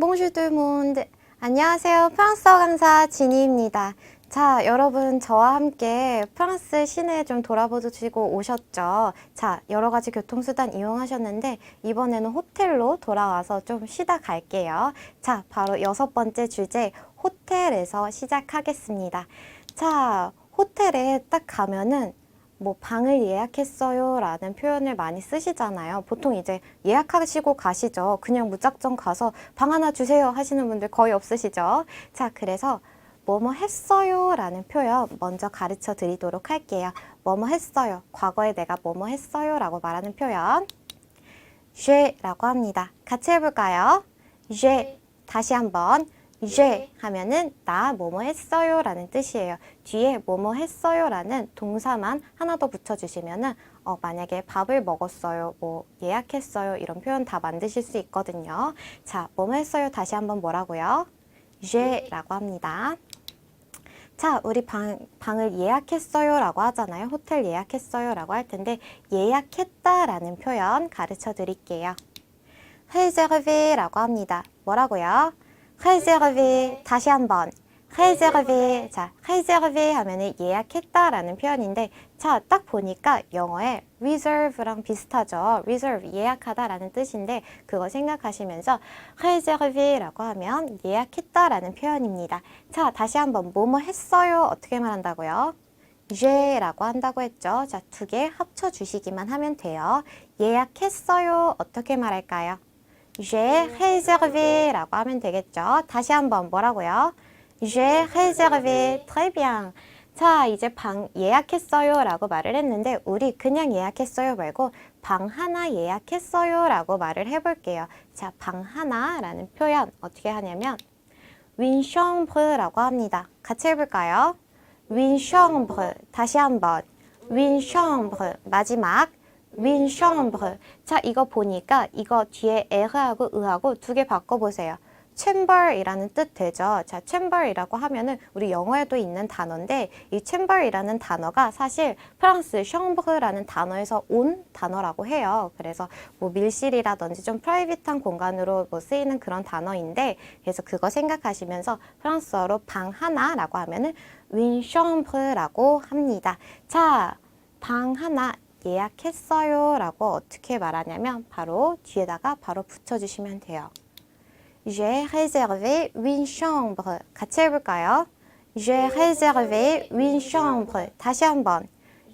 Bonjour. 안녕하세요. 프랑스어 강사 지니입니다. 자, 여러분 저와 함께 프랑스 시내 좀 돌아보시고 오셨죠? 자, 여러 가지 교통수단 이용하셨는데 이번에는 호텔로 돌아와서 좀 쉬다 갈게요. 자, 바로 여섯 번째 주제 호텔에서 시작하겠습니다. 자, 호텔에 딱 가면은 뭐 방을 예약했어요 라는 표현을 많이 쓰시잖아요. 보통 이제 예약하시고 가시죠. 그냥 무작정 가서 방 하나 주세요 하시는 분들 거의 없으시죠. 자, 그래서 뭐뭐 했어요 라는 표현 먼저 가르쳐 드리도록 할게요. 뭐뭐 했어요. 과거에 내가 뭐뭐 했어요 라고 말하는 표현. j 라고 합니다. 같이 해볼까요? j 다시 한번 j 하면은 나 뭐뭐 했어요 라는 뜻이에요. 뒤에 뭐뭐 했어요 라는 동사만 하나 더 붙여주시면은 어, 만약에 밥을 먹었어요, 뭐 예약했어요 이런 표현 다 만드실 수 있거든요. 자, 뭐뭐 했어요 다시 한번 뭐라고요? j 라고 합니다. 자, 우리 방, 방을 예약했어요 라고 하잖아요. 호텔 예약했어요 라고 할 텐데 예약했다 라는 표현 가르쳐 드릴게요. réserver 라고 합니다. 뭐라고요? Réserver 다시 한번. réserver 자 réserver 하면은 예약했다 라는 표현인데 자 딱 보니까 영어에 reserve랑 비슷하죠. reserve 예약하다 라는 뜻인데 그거 생각하시면서 réserver라고 하면 예약했다 라는 표현입니다. 자 다시 한번 뭐뭐 했어요? 어떻게 말한다고요? 제라고 한다고 했죠. 자 두 개 합쳐 주시기만 하면 돼요. 예약했어요? 어떻게 말할까요? J'ai réservé 라고 하면 되겠죠. 다시 한번 뭐라고요? J'ai réservé. Très bien. 자, 이제 방 예약했어요 라고 말을 했는데 우리 그냥 예약했어요 말고 방 하나 예약했어요 라고 말을 해볼게요. 자, 방 하나라는 표현 어떻게 하냐면 윈 chambre 라고 합니다. 같이 해볼까요? 윈 chambre. 다시 한번 윈 chambre. 마지막 윈 chambre. 자, 이거 보니까 이거 뒤에 에르하고 으하고 두 개 바꿔보세요. chamber이라는 뜻 되죠. 자, chamber이라고 하면은 우리 영어에도 있는 단어인데 이 chamber이라는 단어가 사실 프랑스 chambre라는 단어에서 온 단어라고 해요. 그래서 뭐 밀실이라든지 좀 프라이빗한 공간으로 뭐 쓰이는 그런 단어인데 그래서 그거 생각하시면서 프랑스어로 방 하나라고 하면은 윈 chambre라고 합니다. 자, 방 하나 예약했어요 라고 어떻게 말하냐면 바로 뒤에다가 바로 붙여주시면 돼요. J'ai réservé une chambre. 같이 해볼까요? J'ai réservé une chambre. 다시 한번.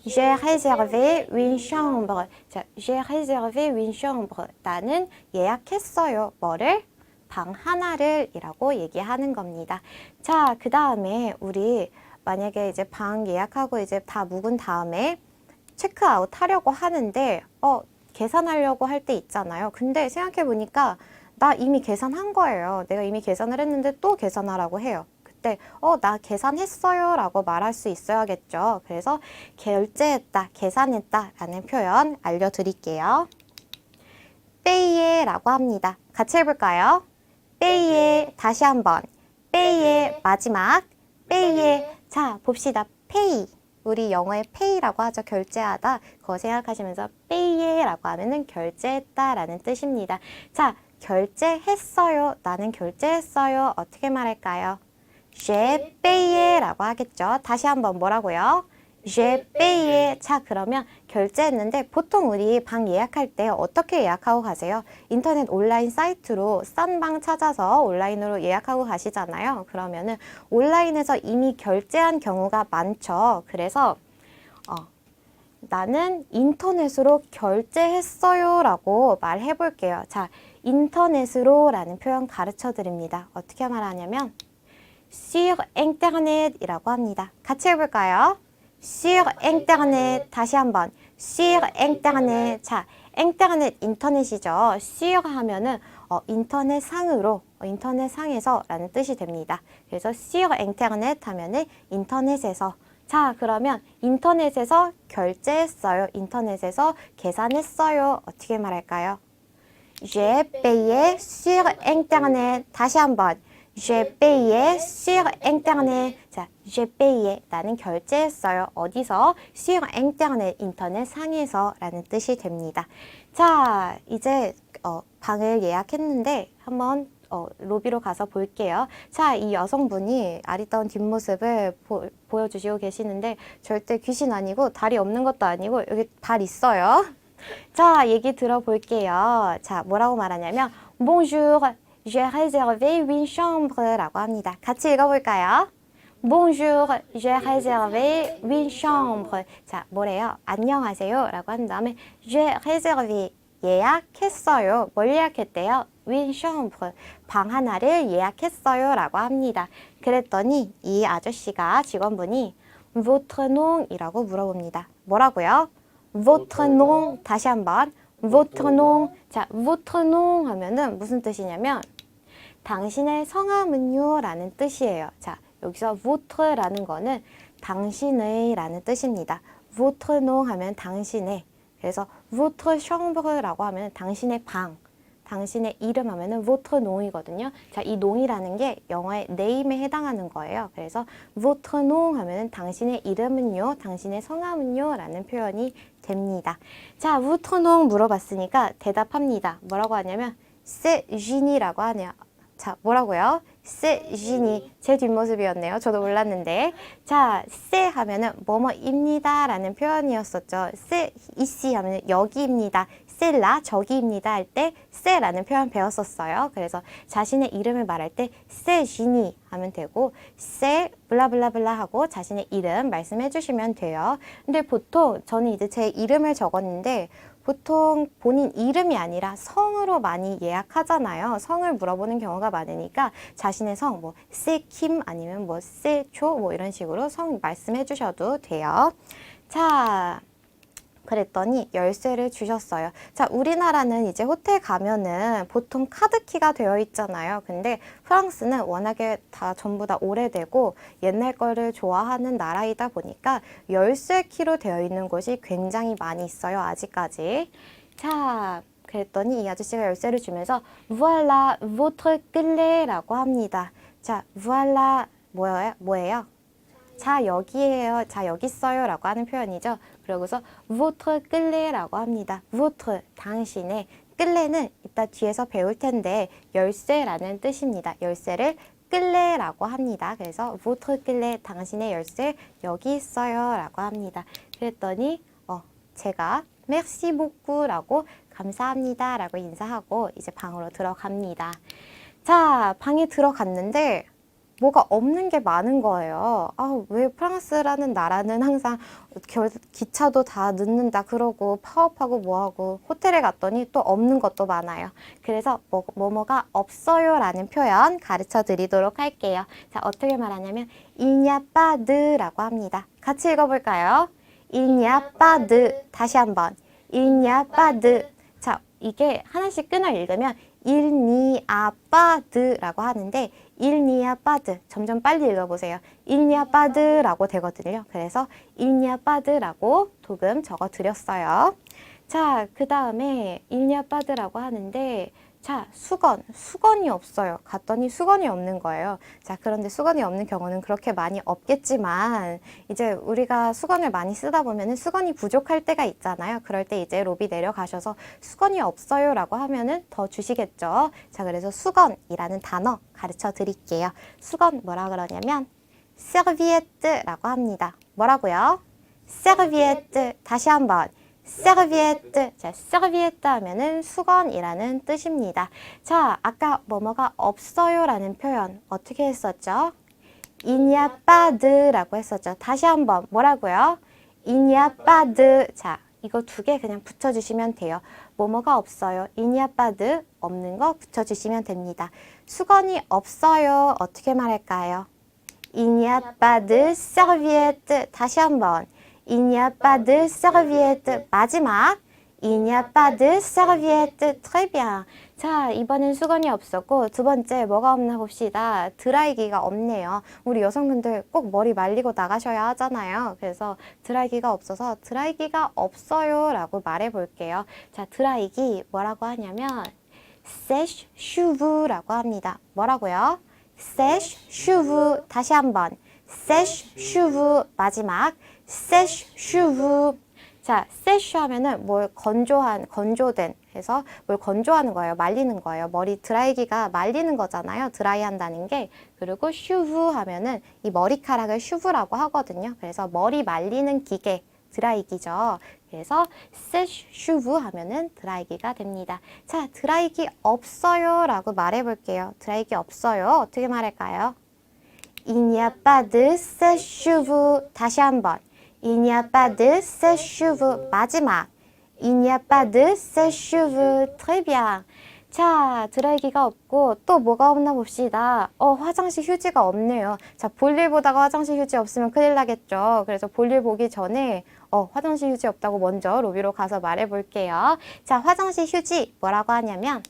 J'ai réservé une chambre. 자, j'ai réservé une chambre. 나는 예약했어요. 뭐를? 방 하나를 이라고 얘기하는 겁니다. 자, 그 다음에 우리 만약에 이제 방 예약하고 이제 다 묵은 다음에 체크아웃 하려고 하는데 어 계산하려고 할 때 있잖아요. 근데 생각해 보니까 나 이미 계산한 거예요. 내가 이미 계산을 했는데 또 계산하라고 해요. 그때 어 나 계산했어요 라고 말할 수 있어야겠죠. 그래서 결제했다, 계산했다 라는 표현 알려드릴게요. 빼이에 라고 합니다. 같이 해볼까요? 빼이에 다시 한번 빼이에 마지막 빼이에 자 봅시다. 페이 우리 영어에 pay라고 하죠. 결제하다. 그거 생각하시면서 pay라고 하면은 결제했다라는 뜻입니다. 자, 결제했어요. 나는 결제했어요. 어떻게 말할까요? j'ai payé라고 하겠죠. 다시 한번 뭐라고요? J'ai payé. 자, 그러면 결제했는데 보통 우리 방 예약할 때 어떻게 예약하고 가세요? 인터넷 온라인 사이트로 싼 방 찾아서 온라인으로 예약하고 가시잖아요. 그러면은 온라인에서 이미 결제한 경우가 많죠. 그래서 어, 나는 인터넷으로 결제했어요 라고 말해 볼게요. 자, 인터넷으로 라는 표현 가르쳐 드립니다. 어떻게 말하냐면 sur internet 이라고 합니다. 같이 해볼까요? Sur internet 다시 한번 sur internet 자 인터넷 인터넷이죠. sur 하면은 어, 인터넷 상으로 어, 인터넷 상에서라는 뜻이 됩니다. 그래서 sur internet 하면은 인터넷에서 자 그러면 인터넷에서 결제했어요. 인터넷에서 계산했어요. 어떻게 말할까요? J'ai payé sur internet 다시 한번 J'ai payé sur internet. 자, j'ai payé. 나는 결제했어요. 어디서? sur internet. 인터넷 상에서 라는 뜻이 됩니다. 자, 이제 어, 방을 예약했는데 한번 어, 로비로 가서 볼게요. 자, 이 여성분이 아리따운 뒷모습을 보, 보여주시고 계시는데 절대 귀신 아니고 다리 없는 것도 아니고 여기 발 있어요. 자, 얘기 들어볼게요. 자, 뭐라고 말하냐면 Bonjour, j'ai réservé une chambre라고 합니다. 같이 읽어볼까요? Bonjour, j'ai réservé une chambre. 자, 뭐래요? 안녕하세요. 라고 한 다음에 j'ai réservé 예약했어요. 뭘 예약했대요? une chambre. 방 하나를 예약했어요. 라고 합니다. 그랬더니 이 아저씨가 직원분이 votre nom 이라고 물어봅니다. 뭐라고요? votre nom 다시 한번 votre nom 자 votre nom 하면은 무슨 뜻이냐면 당신의 성함은요 라는 뜻이에요. 자 여기서 votre라는 거는 당신의 라는 뜻입니다. votre nom 하면 당신의 그래서 votre chambre라고 하면 당신의 방 당신의 이름 하면은 votre nom이거든요. 자, 이 nom이라는 게 영어의 name에 해당하는 거예요. 그래서 votre nom 하면은 당신의 이름은요, 당신의 성함은요 라는 표현이 됩니다. 자, votre nom 물어봤으니까 대답합니다. 뭐라고 하냐면 c'est Jean이라고 하네요. 자, 뭐라고요? Jean이 제 뒷모습이었네요. 저도 몰랐는데. 자, c'est 하면은 뭐뭐입니다 라는 표현이었었죠. c'est ici 하면은 여기입니다. là 저기입니다 할때 c'est 라는 표현 배웠었어요. 그래서 자신의 이름을 말할 때 Jean이 하면 되고 c'est 블라블라블라 하고 자신의 이름 말씀해 주시면 돼요. 근데 보통 저는 이제 제 이름을 적었는데 보통 본인 이름이 아니라 성으로 많이 예약하잖아요. 성을 물어보는 경우가 많으니까 자신의 성, 뭐, 세킴 아니면 뭐, 세초 뭐 이런 식으로 성 말씀해 주셔도 돼요. 자, 그랬더니 열쇠를 주셨어요. 자, 우리나라는 이제 호텔 가면은 보통 카드키가 되어 있잖아요. 근데 프랑스는 워낙에 다 전부 다 오래되고 옛날 거를 좋아하는 나라이다 보니까 열쇠 키로 되어 있는 곳이 굉장히 많이 있어요. 아직까지. 자, 그랬더니 이 아저씨가 열쇠를 주면서 voilà votre clé라고 합니다. 자, voilà 뭐예요? 뭐예요? 자 여기에요. 자 여기 있어요 라고 하는 표현이죠. 그러고서 votre clé라고 합니다. votre 당신의 끌레는 이따 뒤에서 배울 텐데 열쇠라는 뜻입니다. 열쇠를 끌레라고 합니다. 그래서 votre clé 당신의 열쇠 여기 있어요 라고 합니다. 그랬더니 어 제가 merci beaucoup라고 감사합니다 라고 인사하고 이제 방으로 들어갑니다. 자 방에 들어갔는데 뭐가 없는 게 많은 거예요. 아, 왜 프랑스라는 나라는 항상 결, 기차도 다 늦는다 그러고 파업하고 뭐하고 호텔에 갔더니 또 없는 것도 많아요. 그래서 뭐, 뭐뭐가 없어요라는 표현 가르쳐 드리도록 할게요. 자, 어떻게 말하냐면 de라고 합니다. 같이 읽어볼까요? de 다시 한번 de 자, 이게 하나씩 끊어 읽으면 de라고 하는데 pas de 점점 빨리 읽어보세요. pas de라고 되거든요. 그래서 pas de라고 도금 적어 드렸어요. 자, 그 다음에 pas de라고 하는데 자, 수건. 수건이 없어요. 갔더니 수건이 없는 거예요. 자, 그런데 수건이 없는 경우는 그렇게 많이 없겠지만, 이제 우리가 수건을 많이 쓰다 보면은 수건이 부족할 때가 있잖아요. 그럴 때 이제 로비 내려가셔서 수건이 없어요 라고 하면은 더 주시겠죠. 자, 그래서 수건이라는 단어 가르쳐 드릴게요. 수건 뭐라 그러냐면, serviette라고 합니다. 뭐라고요? serviette. 다시 한번. Serviette. 자, serviette 하면은 수건이라는 뜻입니다. 자, 아까 뭐뭐가 없어요라는 표현 어떻게 했었죠? de라고 했었죠. 다시 한번 뭐라고요? de. 자, 이거 두 개 그냥 붙여주시면 돼요. 뭐뭐가 없어요. de 없는 거 붙여주시면 됩니다. 수건이 없어요. 어떻게 말할까요? de serviette. 다시 한번. Il n'y a pas de serviette. 마지막. Il n'y a pas de serviette. Très bien. 자, 이번엔 수건이 없었고, 두 번째 뭐가 없나 봅시다. 드라이기가 없네요. 우리 여성분들 꼭 머리 말리고 나가셔야 하잖아요. 그래서 드라이기가 없어서 드라이기가 없어요. 라고 말해 볼게요. 자, 드라이기 뭐라고 하냐면, sèche cheveux 라고 합니다. 뭐라고요? sèche cheveux. 다시 한번. sèche cheveux. 마지막. Sèche cheveux. 자, 세쉬 하면은 뭘 건조한, 건조된 해서 뭘 건조하는 거예요. 말리는 거예요. 머리 드라이기가 말리는 거잖아요. 드라이 한다는 게. 그리고 슈브 하면은 이 머리카락을 슈브라고 하거든요. 그래서 머리 말리는 기계. 드라이기죠. 그래서 세슈브 하면은 드라이기가 됩니다. 자, 드라이기 없어요 라고 말해 볼게요. 드라이기 없어요. 어떻게 말할까요? Pas de sèche-cheveux. 다시 한번. Il n'y a pas de sèche-cheveux. 마지막. Il n'y a pas de sèche-cheveux. Très bien. 자, 드라이기가 없고 또 뭐가 없나 봅시다. 어, 화장실 휴지가 없네요. 자, 볼일 보다가 화장실 휴지 없으면 큰일 나겠죠. 그래서 볼일 보기 전에 어, 화장실 휴지 없다고 먼저 로비로 가서 말해 볼게요. 자, 화장실 휴지 뭐라고 하냐면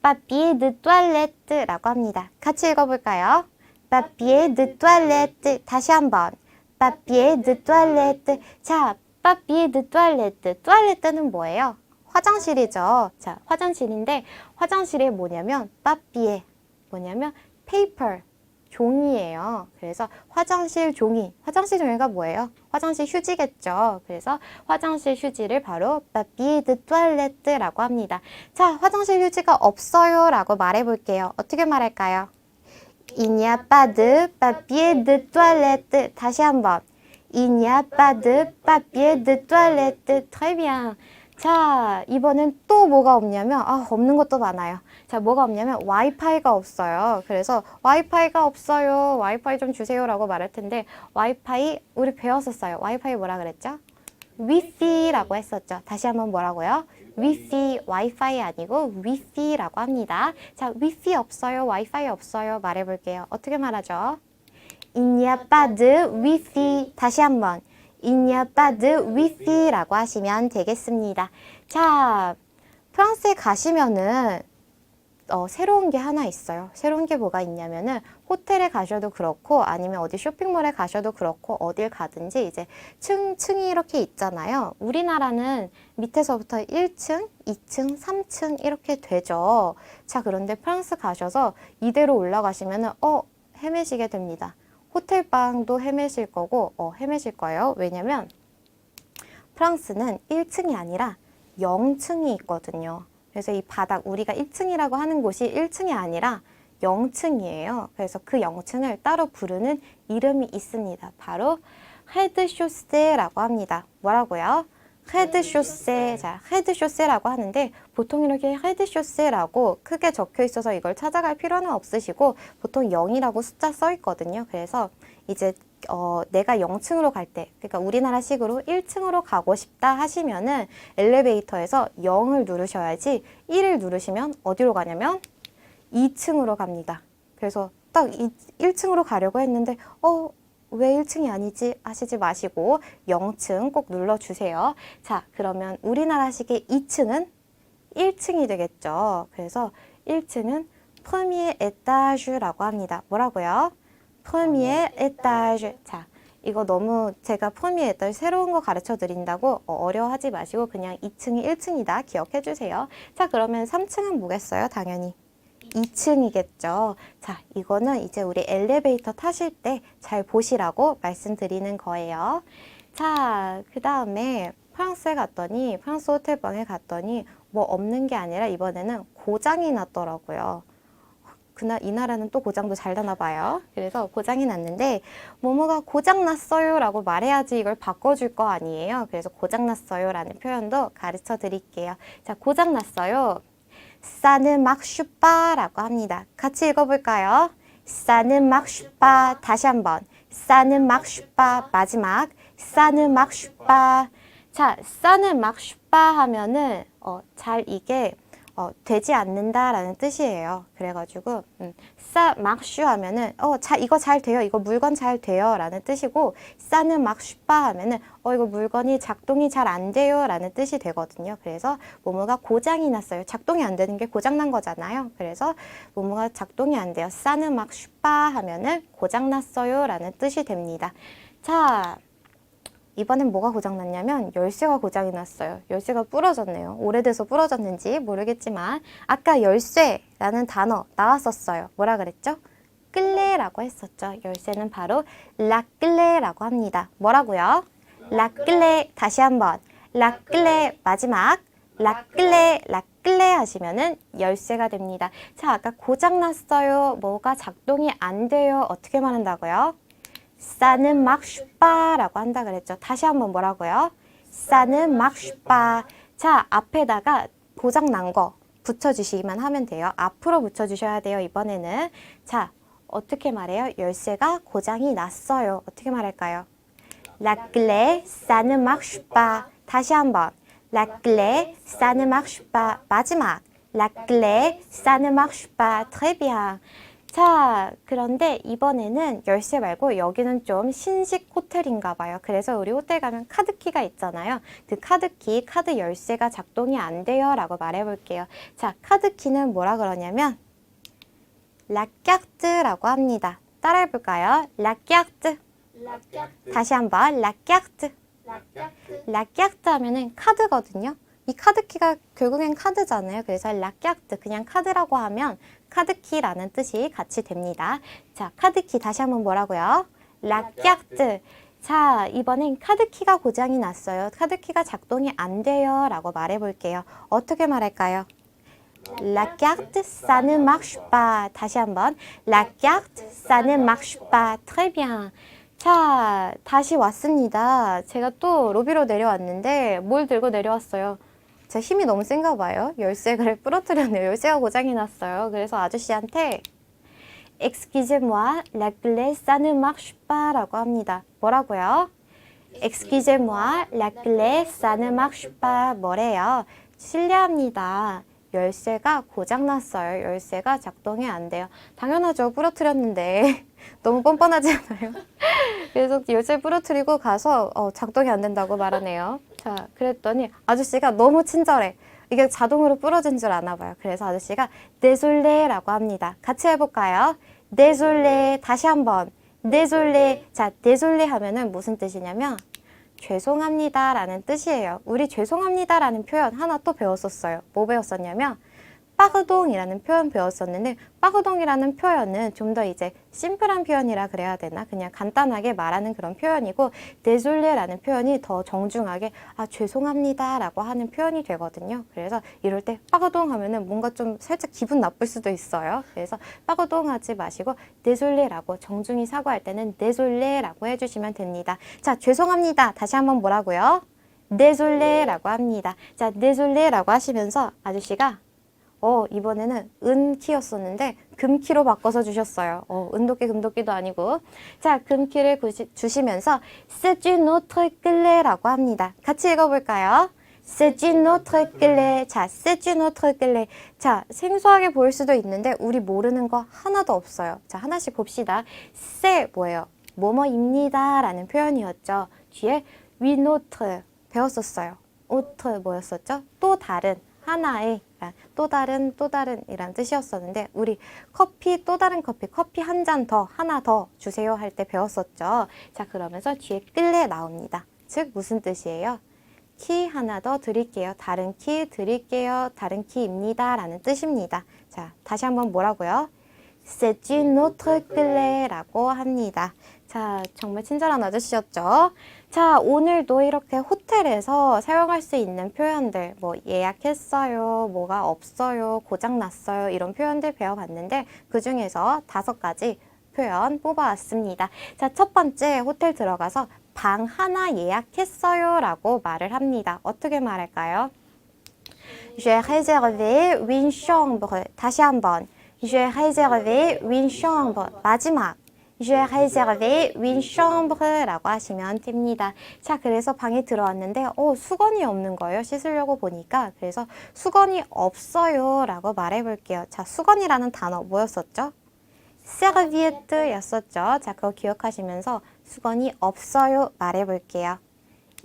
papier de toilette라고 합니다. 같이 읽어 볼까요? papier de toilette. 다시 한번. Papier de toilette. 자, papier de toilette. toilette는 뭐예요? 화장실이죠. 자, 화장실인데 화장실에 뭐냐면 papier. 뭐냐면 paper. 종이에요. 그래서 화장실 종이. 화장실 종이가 뭐예요? 화장실 휴지겠죠. 그래서 화장실 휴지를 바로 papier de toilette라고 합니다. 자, 화장실 휴지가 없어요 라고 말해 볼게요. 어떻게 말할까요? Il n'y a pas de papier de toilette. 다시 한번. Il n'y a pas de papier de toilette. Très bien. 자, 이번엔 또 뭐가 없냐면, 아, 없는 것도 많아요. 자, 뭐가 없냐면, 와이파이가 없어요. 그래서, 와이파이가 없어요. 와이파이 좀 주세요라고 말할 텐데, 와이파이, 우리 배웠었어요. 와이파이 뭐라 그랬죠? 위피라고 했었죠. 다시 한번 뭐라고요? 위피, 와이파이 아니고 위피라고 합니다. 자, 위피 없어요, 와이파이 없어요 말해볼게요. 어떻게 말하죠? De wifi. 다시 한번. De wifi라고 하시면 되겠습니다. 자, 프랑스에 가시면은 어, 새로운 게 하나 있어요. 새로운 게 뭐가 있냐면은 호텔에 가셔도 그렇고 아니면 어디 쇼핑몰에 가셔도 그렇고 어딜 가든지 이제 층 층이 이렇게 있잖아요. 우리나라는 밑에서부터 1층, 2층, 3층 이렇게 되죠. 자, 그런데 프랑스 가셔서 이대로 올라가시면은 어, 헤매시게 됩니다. 호텔방도 헤매실 거고 어, 헤매실 거예요. 왜냐면 프랑스는 1층이 아니라 0층이 있거든요. 그래서 이 바닥 우리가 1층이라고 하는 곳이 1층이 아니라 0층이에요. 그래서 그 0층을 따로 부르는 이름이 있습니다. 바로 헤드쇼세라고 합니다. 뭐라고요? 헤드쇼세. 자, 헤드쇼세라고 하는데 보통 이렇게 헤드쇼세라고 크게 적혀 있어서 이걸 찾아갈 필요는 없으시고 보통 0이라고 숫자 써 있거든요. 그래서 이제 어, 내가 0층으로 갈 때, 그러니까 우리나라식으로 1층으로 가고 싶다 하시면은 엘리베이터에서 0을 누르셔야지 1을 누르시면 어디로 가냐면 2층으로 갑니다. 그래서 딱 1층으로 가려고 했는데, 어, 왜 1층이 아니지 하시지 마시고 0층 꼭 눌러주세요. 자, 그러면 우리나라식의 2층은 1층이 되겠죠. 그래서 1층은 프미에 에타주라고 합니다. 뭐라고요? 프미에 에타주. 자, 이거 너무 제가 프미에 에타주 새로운 거 가르쳐 드린다고 어, 어려워하지 마시고 그냥 2층이 1층이다 기억해 주세요. 자, 그러면 3층은 뭐겠어요? 당연히 2층이겠죠. 자, 이거는 이제 우리 엘리베이터 타실 때 잘 보시라고 말씀드리는 거예요. 자, 그 다음에 프랑스에 갔더니, 프랑스 호텔방에 갔더니 뭐 없는 게 아니라 이번에는 고장이 났더라고요. 그날 이 나라는 또 고장도 잘 나나 봐요. 그래서 고장이 났는데 뭐뭐가 고장 났어요라고 말해야지 이걸 바꿔줄 거 아니에요. 그래서 고장 났어요라는 표현도 가르쳐 드릴게요. 자, 고장 났어요. 싸는 막슈빠라고 합니다. 같이 읽어볼까요? 싸는 막슈빠 다시 한번 싸는 막슈빠 마지막 싸는 막슈빠 자 싸는 막슈빠 하면은 어, 잘 이게 어, 되지 않는다라는 뜻이에요. 그래가지고 음, 싸 막슈 하면은 어, 자 이거 잘 돼요. 이거 물건 잘 돼요라는 뜻이고 싸는 막슈빠 하면은 어 이거 물건이 작동이 잘 안 돼요라는 뜻이 되거든요. 그래서 모모가 고장이 났어요. 작동이 안 되는 게 고장 난 거잖아요. 그래서 모모가 작동이 안 돼요. 싸는 막슈빠 하면은 고장 났어요라는 뜻이 됩니다. 자. 이번엔 뭐가 고장났냐면 열쇠가 고장이 났어요. 열쇠가 부러졌네요. 오래돼서 부러졌는지 모르겠지만 아까 열쇠라는 단어 나왔었어요. 뭐라 그랬죠? 끌레라고 했었죠. 열쇠는 바로 라끌레라고 합니다. 뭐라고요? 라끌레 다시 한번 라클레 마지막 라클레 라클레 하시면은 열쇠가 됩니다. 자, 아까 고장 났어요. 뭐가 작동이 안 돼요. 어떻게 말한다고요? 싸는 막 슈빠라고 한다 그랬죠. 다시 한번 뭐라고요? 싸는 막 슈빠. 자, 앞에다가 고장 난 거 붙여주시기만 하면 돼요. 앞으로 붙여주셔야 돼요. 이번에는 자, 어떻게 말해요? 열쇠가 고장이 났어요. 어떻게 말할까요? Ça ne marche pas. 다시 한번. Ça ne marche pas. 마지막. Ne marche pas. Très bien. 자, 그런데 이번에는 열쇠 말고 여기는 좀 신식 호텔인가 봐요. 그래서 우리 호텔 가면 카드키가 있잖아요. 그 카드키, 카드 열쇠가 작동이 안 돼요. 라고 말해 볼게요. 자, 카드키는 뭐라 그러냐면 라깍트라고 합니다. 따라해 볼까요? 라깍트. 다시 한번 라깍트. 라깍트 하면은 카드거든요. 이 카드키가 결국엔 카드잖아요. 그래서 라깍트 그냥 카드라고 하면 카드키라는 뜻이 같이 됩니다. 자, 카드키 다시 한번 뭐라고요? 라깍트. 자, 이번엔 카드키가 고장이 났어요. 카드키가 작동이 안 돼요. 라고 말해 볼게요. 어떻게 말할까요? La carte, ça. 다시 한번. La carte, ça ne marche. 자, 다시 왔습니다. 제가 또 로비로 내려왔는데 뭘 들고 내려왔어요? 제 힘이 너무 센가 봐요. 열쇠를 부러뜨렸네요. 열쇠가 고장이 났어요. 그래서 아저씨한테 Excusez-moi, la clé, ça ne marche pas 라고 합니다. 뭐라고요? Excusez-moi, la clé, ça ne marche pas. 뭐래요? 실례합니다. 열쇠가 고장났어요. 열쇠가 작동이 안 돼요. 당연하죠. 부러뜨렸는데. 너무 뻔뻔하지 않아요? 그래서 열쇠 부러뜨리고 가서 어, 작동이 안 된다고 말하네요. 자, 그랬더니 아저씨가 너무 친절해. 이게 자동으로 부러진 줄 아나 봐요. 그래서 아저씨가 네솔레라고 합니다. 같이 해볼까요? 네솔레 다시 한번 네솔레 자 네솔레 하면은 무슨 뜻이냐면 죄송합니다라는 뜻이에요. 우리 죄송합니다라는 표현 하나 또 배웠었어요. 뭐 배웠었냐면 빠그동이라는 표현 배웠었는데 빠그동이라는 표현은 좀 더 이제 심플한 표현이라 그래야 되나 그냥 간단하게 말하는 그런 표현이고 데졸레라는 표현이 더 정중하게 아 죄송합니다 라고 하는 표현이 되거든요. 그래서 이럴 때 빠그동 하면은 뭔가 좀 살짝 기분 나쁠 수도 있어요. 그래서 빠그동 하지 마시고 데졸레라고 정중히 사과할 때는 데졸레라고 해주시면 됩니다. 자 죄송합니다. 다시 한번 뭐라고요? 네솔레라고 합니다. 자, 네솔레라고 하시면서 아저씨가 어, 이번에는 은 키였었는데 금 키로 바꿔서 주셨어요. 어, 은도끼 금도끼도 아니고. 자, 금 키를 구시- 주시면서 c'est une autre clé라고 합니다. 같이 읽어볼까요? c'est une. 자, c'est une. 자, 생소하게 보일 수도 있는데 우리 모르는 거 하나도 없어요. 자, 하나씩 봅시다. c'est 뭐예요? 뭐뭐입니다 라는 표현이었죠. 뒤에 une 배웠었어요. autre 뭐였었죠? 또 다른 하나의 아, 또 다른 또 다른 이란 뜻이었었는데 우리 커피 또 다른 커피 커피 한 잔 더 하나 더 주세요 할 때 배웠었죠. 자 그러면서 뒤에 끌레 나옵니다. 즉 무슨 뜻이에요? 키 하나 더 드릴게요. 다른 키 드릴게요. 다른 키입니다. 라는 뜻입니다. 자 다시 한번 뭐라고요? Autre clé라고 합니다. 자, 정말 친절한 아저씨였죠. 자, 오늘도 이렇게 호텔에서 사용할 수 있는 표현들, 뭐 예약했어요, 뭐가 없어요, 고장났어요, 이런 표현들 배워봤는데 그 중에서 다섯 가지 표현 뽑아왔습니다. 자, 첫 번째 호텔 들어가서 방 하나 예약했어요 라고 말을 합니다. 어떻게 말할까요? J'ai réservé une chambre. 다시 한번. J'ai réservé une chambre. 마지막. J'ai réservé une chambre 라고 하시면 됩니다. 자, 그래서 방에 들어왔는데, 어, 수건이 없는 거예요. 씻으려고 보니까. 그래서 수건이 없어요. 라고 말해 볼게요. 자, 수건이라는 단어 뭐였었죠? serviette 였었죠. 자, 그거 기억하시면서 수건이 없어요. 말해 볼게요.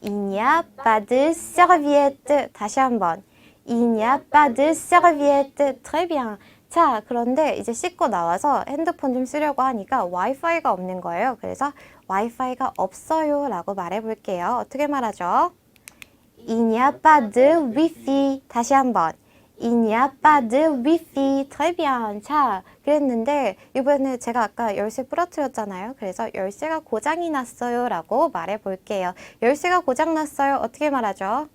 Il n'y a pas de serviette. 다시 한번. Il n'y a pas de serviette. Très bien. 자, 그런데 이제 씻고 나와서 핸드폰 좀 쓰려고 하니까 와이파이가 없는 거예요. 그래서 와이파이가 없어요 라고 말해 볼게요. 어떻게 말하죠? De wifi. 다시 한번. Wifi. Très bien. 자, 그랬는데 이번에 제가 아까 열쇠 부러뜨렸잖아요. 그래서 열쇠가 고장이 났어요 라고 말해 볼게요. 열쇠가 고장 났어요. 어떻게 말하죠?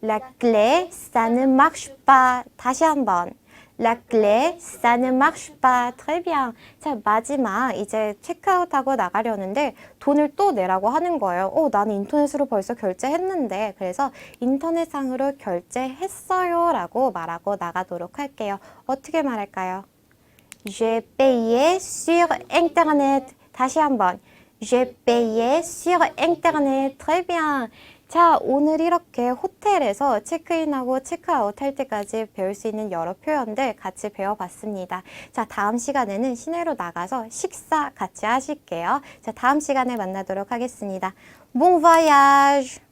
Ne marche pas. 다시 한번. La clé, ça ne marche pas. Très bien. 자, 마지막 이제 체크아웃하고 나가려는데 돈을 또 내라고 하는 거예요. 어, 나는 인터넷으로 벌써 결제했는데. 그래서 인터넷상으로 결제했어요. 라고 말하고 나가도록 할게요. 어떻게 말할까요? J'ai payé sur Internet. 다시 한번. J'ai payé sur Internet. Très bien. 자, 오늘 이렇게 호텔에서 체크인하고 체크아웃 할 때까지 배울 수 있는 여러 표현들 같이 배워봤습니다. 자, 다음 시간에는 시내로 나가서 식사 같이 하실게요. 자, 다음 시간에 만나도록 하겠습니다. Bon voyage!